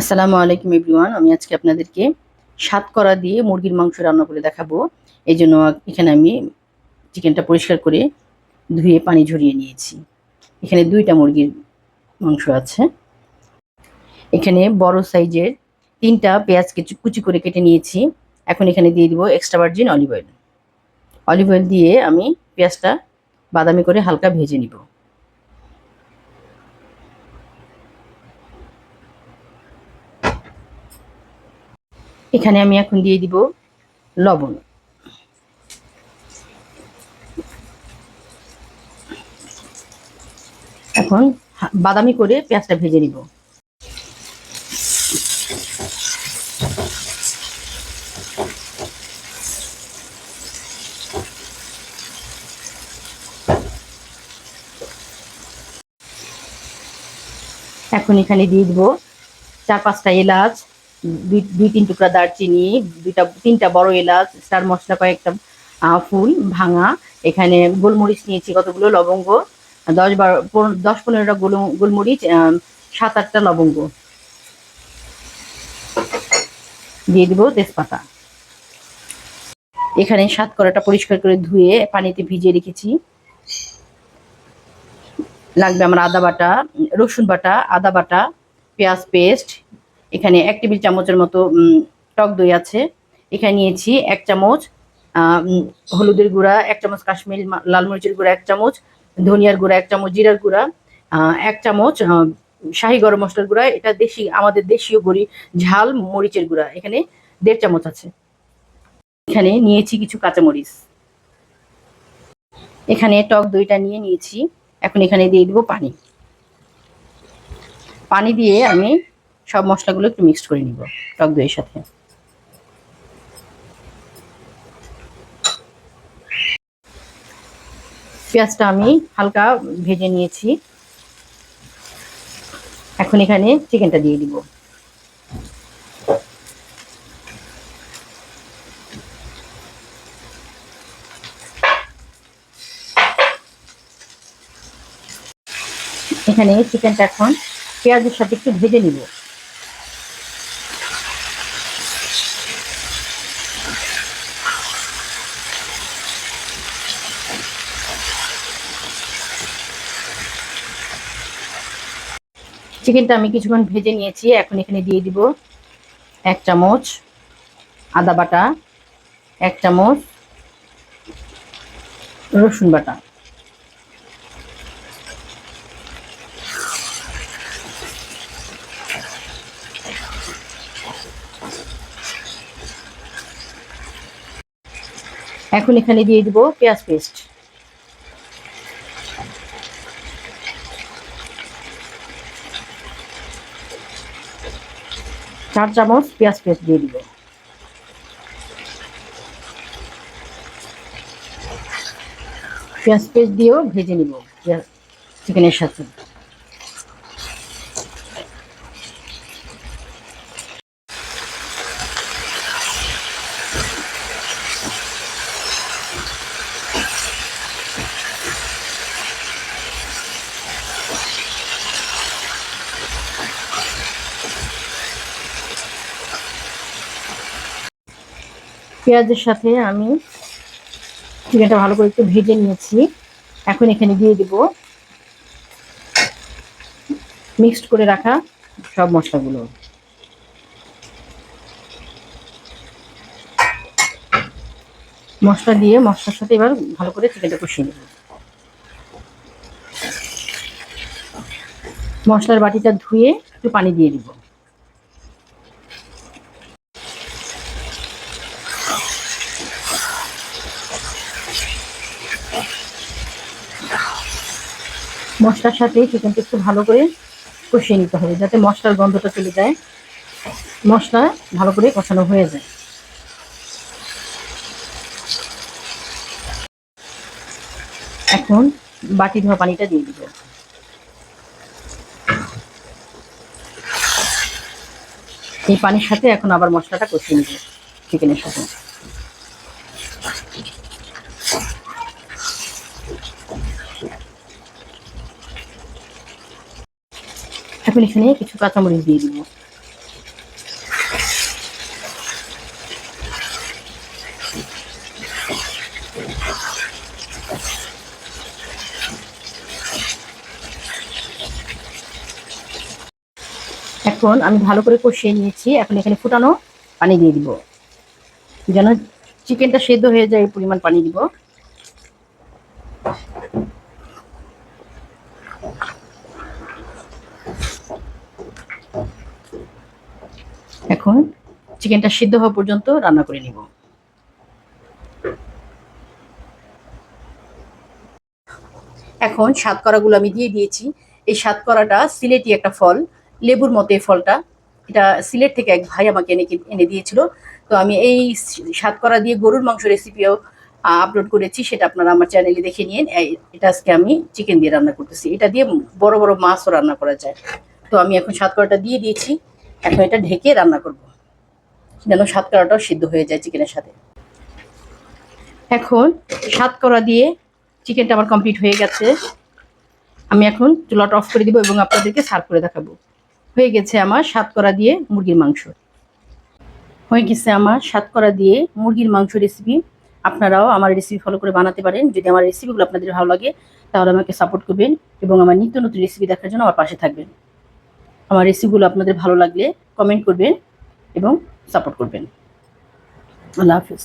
আসসালামু আলাইকুম এভরিওয়ান, আমি আজকে আপনাদেরকে সাতকরা দিয়ে মুরগির মাংস রান্না করে দেখাবো। এই জন্য এখানে আমি চিকেনটা পরিষ্কার করে ধুয়ে পানি ঝরিয়ে নিয়েছি। এখানে দুইটা মুরগির মাংস আছে। এখানে বড় সাইজের তিনটা পেঁয়াজ কিছু কুচি করে কেটে নিয়েছি। এখন এখানে দিয়ে দিব extra virgin olive oil olive oil দিয়ে আমি পেঁয়াজটা বাদামি করে হালকা ভেজে নিব। এখানে আমি এখন দিয়ে দিব লবণ। এখন বাদামি করে পেঁয়াজটা ভেজে নিব। এখন এখানে দিয়ে দিব চার পাঁচটা এলাচ দুই তিন টুকরা দারচিনি, দুইটা তিনটা বড় এলাচ স্টার মশলা কয়েকটা ফুল, ভাঙা। এখানে গোলমরিচ নিয়েছি কতগুলো? লবঙ্গ। দশ বারো দশ পনেরোটা গোল গোলমরিচ সাত আটটা লবঙ্গ। দিয়ে দিব তেজপাতা। এখানে সাত করাটা পরিষ্কার করে ধুয়ে পানিতে ভিজিয়ে রেখেছি। লাগবে আমার আদা বাটা, রসুন বাটা, আদা বাটা, পেঁয়াজ পেস্ট এখানে এক টেবিল চামচের মতো টক দই আছে। এখানে নিয়েছি এক চামচ হলুদের গুঁড়া, এক চামচ কাশ্মীর লাল মরিচের গুঁড়া, এক চামচ, ধনিয়ার গুঁড়া, এক চামচ জিরার গুঁড়া এক চামচ শাহি গরম মশলার গুঁড়া, এটা দেশি, আমাদের দেশীয় গড়ি ঝাল মরিচের গুঁড়া, এখানে দেড় চামচ আছে। এখানে নিয়েছি কিছু কাঁচামরিচ। এখানে টক দইটা নিয়ে নিয়েছি। এখন এখানে দিয়ে দিব পানি। পানি দিয়ে আমি সব মশলাগুলো একটু মিক্সড করে নিব, টক দইয়ের সাথে। পেঁয়াজটা আমি হালকা ভেজে নিয়েছি। এখন এখানে চিকেনটা দিয়ে দিব। এখানে চিকেনটা এখন পেঁয়াজের সাথে একটু ভেজে নিব। চিকেনটা আমি কিছুক্ষণ ভেজে নিয়েছি, এখন এখানে দিয়ে দিব এক চামচ আদা বাটা, এক চামচ রসুন বাটা। এখন এখানে দিয়ে দিব পেঁয়াজ পেস্ট। চার চামচ পেঁয়াজ পেস্ট দিয়ে দিব। পেঁয়াজ পেস্ট দিয়েও ভেজে নিব চিকেনের সাথে। পেঁয়াজের সাথে আমি চিকেনটা ভালো করে একটু ভেজে নিয়েছি। এখন এখানে দিয়ে দিব মিক্সড করে রাখা সব মশলাগুলো। মশলা দিয়ে মশলার সাথে এবার ভালো করে চিকেনটা কষিয়ে নেব। মশলার বাটিটা ধুয়ে একটু পানি দিয়ে দিব। মশলার সাথে চিকেনটা একটু ভালো করে কষিয়ে নিতে হবে, যাতে মশলার গন্ধটা চলে যায়। মশলা ভালো করে কষানো হয়ে যায়। এখন বাটি ধোয়া পানিটা দিয়ে দিব। এই পানির সাথে এখন আবার মশলাটা কষিয়ে নিব চিকেনের সাথে। এখন এখানে কিছু কাঁচামরিচ দিয়ে দিব। এখন আমি ভালো করে কষিয়ে নিয়েছি। এখন এখানে ফুটানো পানি দিয়ে দিব। যেন চিকেনটা সেদ্ধ হয়ে যায় পরিমাণ পানি দিব। এখন চিকেনটা সিদ্ধ হওয়া পর্যন্ত রান্না করে নিব। এখন সাতকরাগুলো আমি দিয়ে দিয়েছি। এই সাতকরাটা সিলেটি একটা ফল, লেবুর মতো ফলটা। এটা সিলেট থেকে এক ভাই আমাকে এনে এনে দিয়েছিল। তো আমি এই সাতকরা দিয়ে গরুর মাংস রেসিপিও আপলোড করেছি। সেটা আপনারা আমার চ্যানেলে দেখে নিন এটা আজকে আমি চিকেন দিয়ে রান্না করতেছি। এটা দিয়ে বড় বড় মাছও রান্না করা যায়। তো আমি এখন সাতকরাটা দিয়ে দিয়েছি। এখন এটা ঢেকে রান্না করব। যেন সাতকরাটাও সিদ্ধ হয়ে যায় চিকেনের সাথে। এখন সাতকরা দিয়ে চিকেনটা আমার কমপ্লিট হয়ে গেছে। আমি এখন চুলাটা অফ করে দিব এবং আপনাদেরকে সার্ভ করে দেখাবো। হয়ে গেছে আমার সাতকরা দিয়ে মুরগির মাংস। হয়ে গেছে আমার সাতকরা দিয়ে মুরগির মাংস রেসিপি আপনারাও আমার রেসিপি ফলো করে বানাতে পারেন। যদি আমার রেসিপিগুলো আপনাদের ভালো লাগে, তাহলে আমাকে সাপোর্ট করবেন এবং আমার নিত্য নতুন রেসিপি দেখার জন্য আমার পাশে থাকবেন। আমার রেসিপিগুলো আপনাদের ভালো লাগলে কমেন্ট করবেন এবং সাপোর্ট করবেন। আল্লাহ হাফিজ।